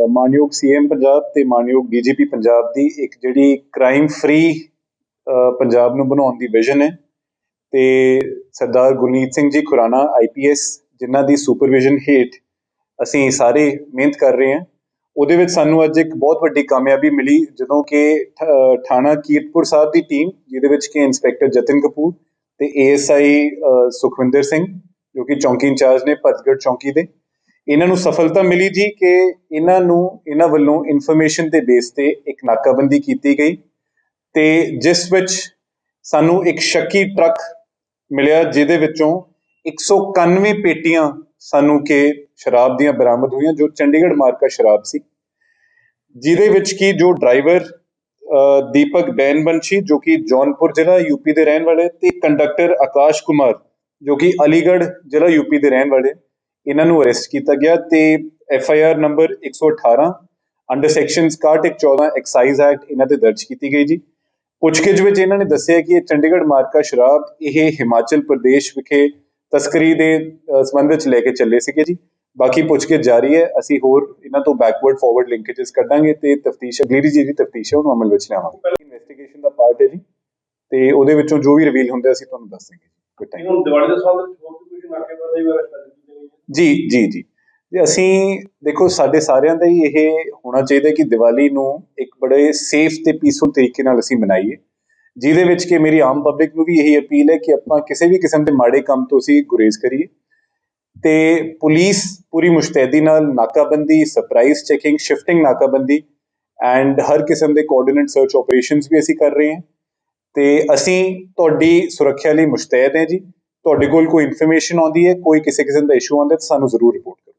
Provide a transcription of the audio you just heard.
ਅ, ਮਾਨਯੋਗ ਸੀਐਮ ਪੰਜਾਬ ਤੇ ਮਾਨਯੋਗ ਡੀਜੀਪੀ ਪੰਜਾਬ ਦੀ ਇੱਕ ਜਿਹੜੀ ਕ੍ਰਾਈਮ ਫ੍ਰੀ ਪੰਜਾਬ ਨੂੰ ਬਣਾਉਣ ਦੀ ਵਿਜ਼ਨ ਹੈ। ਤੇ ਸਰਦਾਰ ਗੁਰਨੀਤ ਸਿੰਘ ਜੀ ਖੁਰਾਣਾ ਆਈਪੀਐਸ ਜਿਨ੍ਹਾਂ ਦੀ ਸੁਪਰਵਿਜ਼ਨ ਹੇਠ ਅਸੀਂ ਸਾਰੇ ਮਿਹਨਤ ਕਰ ਰਹੇ ਹਾਂ। ਉਹਦੇ ਵਿੱਚ ਸਾਨੂੰ ਅੱਜ ਇੱਕ ਬਹੁਤ ਵੱਡੀ ਕਾਮਯਾਬੀ ਮਿਲੀ ਜਦੋਂ ਕਿ ਠ- ਥਾਣਾ ਕੀਰਤਪੁਰ ਸਾਹਿਬ ਦੀ ਟੀਮ ਜਿਹਦੇ ਵਿੱਚ ਕਿ ਇੰਸਪੈਕਟਰ ਜਤਨ ਕਪੂਰ ਤੇ ਏਐਸਆਈ ਸੁਖਵਿੰਦਰ ਸਿੰਘ ਜੋ ਕਿ ਚੌਂਕੀ ਇੰਚਾਰਜ ਨੇ ਭਰਤਗੜ੍ਹ ਚੌਂਕੀ ਦੇ। ਇਹਨਾਂ ਨੂੰ ਸਫਲਤਾ ਮਿਲੀ ਜੀ ਕਿ ਇਹਨਾਂ ਨੂੰ ਇਹਨਾਂ ਵੱਲੋਂ ਇਨਫੋਰਮੇਸ਼ਨ ਦੇ ਬੇਸ ਤੇ ਇੱਕ ਨਾਕਾਬੰਦੀ ਕੀਤੀ ਗਈ ਤੇ ਜਿਸ ਵਿੱਚ ਸਾਨੂੰ ਇੱਕ ਸ਼ੱਕੀ ਟਰੱਕ ਮਿਲਿਆ ਜਿਹਦੇ ਵਿੱਚੋਂ 191 ਪੇਟੀਆਂ ਸਾਨੂੰ ਕਿ ਸ਼ਰਾਬ ਦੀਆਂ ਬਰਾਮਦ ਹੋਈਆਂ ਜੋ ਚੰਡੀਗੜ੍ਹ ਮਾਰਕਾ ਸ਼ਰਾਬ ਸੀ। ਜਿਹਦੇ ਵਿੱਚ ਕੀ ਜੋ ਡਰਾਈਵਰ ਅ, ਦੀਪਕ ਬੈਨਬੰਸ਼ੀ ਜੋ ਕਿ ਜੌਨਪੁਰ ਜ਼ਿਲ੍ਹਾ ਯੂਪੀ ਦੇ ਰਹਿਣ ਵਾਲੇ ਤੇ ਕੰਡਕਟਰ ਆਕਾਸ਼ ਕੁਮਾਰ ਜੋ ਕਿ ਅਲੀਗੜ੍ਹ ਜ਼ਿਲ੍ਹਾ ਯੂਪੀ ਦੇ ਰਹਿਣ ਵਾਲੇ ਇਹਨਾਂ ਨੂੰ ਅਰੈਸਟ ਕੀਤਾ ਗਿਆ ਤੇ F I R number 118 under section 6114 excise act ਇਹਨਾਂ ਤੇ ਦਰਜ ਕੀਤੀ ਗਈ ਜੀ। ਪੁੱਛਗਿੱਛ ਵਿੱਚ ਇਹਨਾਂ ਨੇ ਦੱਸਿਆ ਕਿ ਇਹ ਚੰਡੀਗੜ੍ਹ ਮਾਰਕਾ ਸ਼ਰਾਬ, ਇਹ ਹਿਮਾਚਲ ਪ੍ਰਦੇਸ਼ ਵਿਖੇ ਤਸਕਰੀ ਦੇ ਸੰਬੰਧ ਵਿੱਚ ਲੈ ਕੇ ਚੱਲੇ ਸੀਗੇ ਜੀ। ਬਾਕੀ ਪੁੱਛਗਿੱਛ ਜਾਰੀ ਹੈ, ਅਸੀਂ ਹੋਰ ਇਹਨਾਂ ਤੋਂ ਬੈਕਵਰਡ ਫਾਰਵਰਡ ਲਿੰਕੇजेस ਕੱਢਾਂਗੇ ਤੇ ਤਫਤੀਸ਼, ਅਗਲੀ ਦੀ ਜਿਹੜੀ ਤਫਤੀਸ਼ ਹੈ ਉਹਨੂੰ ਅਮਲ ਵਿੱਚ ਲਿਆਵਾਂਗੇ। ਇਨਵੈਸਟੀਗੇਸ਼ਨ ਦਾ ਪਾਰਟ ਹੈ ਜੀ ਤੇ ਉਹਦੇ ਵਿੱਚੋਂ ਜੋ ਵੀ ਰਿਵੀਲ ਹੁੰਦਾ ਅਸੀਂ ਤੁਹਾਨੂੰ ਦੱਸ ਦਾਂਗੇ ਗੁੱਡ ਟਾਈਮ ਹੁਣ ਦਿਵਾਲੀ ਦੇ ਸੰਬੰਧ ਵਿੱਚ ਹੋਰ ਵੀ ਕੁਝ ਨਾਕੇਬਾਜ਼ੀ ਵਗੈਰਾ ਸਟਾਰਟ ਕੀਤੀ ਜੀ ਜੀ। ਜੀ ਅਸੀਂ ਦੇਖੋ, ਸਾਡੇ ਸਾਰਿਆਂ ਦਾ ਹੀ ਇਹ ਹੋਣਾ ਚਾਹੀਦਾ ਕਿ ਦੀਵਾਲੀ ਨੂੰ ਇੱਕ ਬੜੇ ਸੇਫ ਤੇ ਪੀਸਫੁਲ ਤਰੀਕੇ ਨਾਲ ਅਸੀਂ ਮਨਾਈਏ, ਜਿਹਦੇ ਵਿੱਚ ਕਿ ਮੇਰੀ ਆਮ ਪਬਲਿਕ ਨੂੰ ਵੀ ਇਹੀ ਅਪੀਲ ਹੈ ਕਿ ਆਪਾਂ ਕਿਸੇ ਵੀ ਕਿਸਮ ਦੇ ਮਾੜੇ ਕੰਮ ਤੋਂ ਅਸੀਂ ਗੁਰੇਜ਼ ਕਰੀਏ। ਤੇ ਪੁਲਿਸ ਪੂਰੀ ਮੁਸ਼ਤੈਦੀ ਨਾਲ ਨਾਕਾਬੰਦੀ ਸਰਪ੍ਰਾਈਜ਼ ਚੈਕਿੰਗ ਸ਼ਿਫਟਿੰਗ ਨਾਕਾਬੰਦੀ ਐਂਡ ਹਰ ਕਿਸਮ ਦੇ ਕੋਆਰਡੀਨੇਟ ਸਰਚ ਆਪਰੇਸ਼ਨਸ ਵੀ ਅਸੀਂ ਕਰ ਰਹੇ ਹਾਂ। ਤੇ ਅਸੀਂ ਤੁਹਾਡੀ ਸੁਰੱਖਿਆ ਲਈ ਮੁਸ਼ਤੈਦ ਹਾਂ ਜੀ। ਤੁਹਾਡੇ ਕੋਲ ਕੋਈ ਇਨਫੋਰਮੇਸ਼ਨ ਆਉਂਦੀ ਹੈ, ਕੋਈ ਕਿਸੇ ਕਿਸਮ ਦਾ ਇਸ਼ੂ ਆਉਂਦਾ ਤਾਂ ਸਾਨੂੰ ਜ਼ਰੂਰ ਰਿਪੋਰਟ ਕਰੋ।